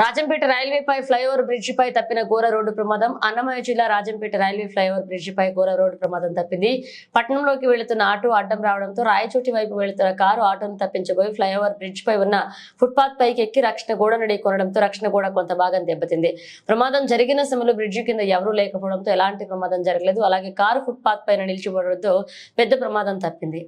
Rajampet రైల్వేపై flyover బ్రిడ్జిపై తప్పిన ఘోర road ప్రమాదం. అన్నమయ్య జిల్లా రాజంపేట రైల్వే ఫ్లైఓవర్ బ్రిడ్జిపై ఘోర రోడ్డు ప్రమాదం తప్పింది. పట్టణంలోకి వెళుతున్న ఆటో అడ్డం రావడంతో రాయచోటి వైపు వెళుతున్న కారు ఆటోను తప్పించబోయి ఫ్లైఓవర్ బ్రిడ్జిపై ఉన్న ఫుట్పాత్ పైకి ఎక్కి రక్షణ గోడను ఢీకొనడంతో రక్షణ గోడ కొంత భాగం దెబ్బతింది. ప్రమాదం జరిగిన సమయంలో బ్రిడ్జి కింద ఎవరూ లేకపోవడంతో ఎలాంటి ప్రమాదం జరగలేదు. అలాగే కారు ఫుట్పాత్ పైన నిలిచిపోవడంతో పెద్ద ప్రమాదం తప్పింది.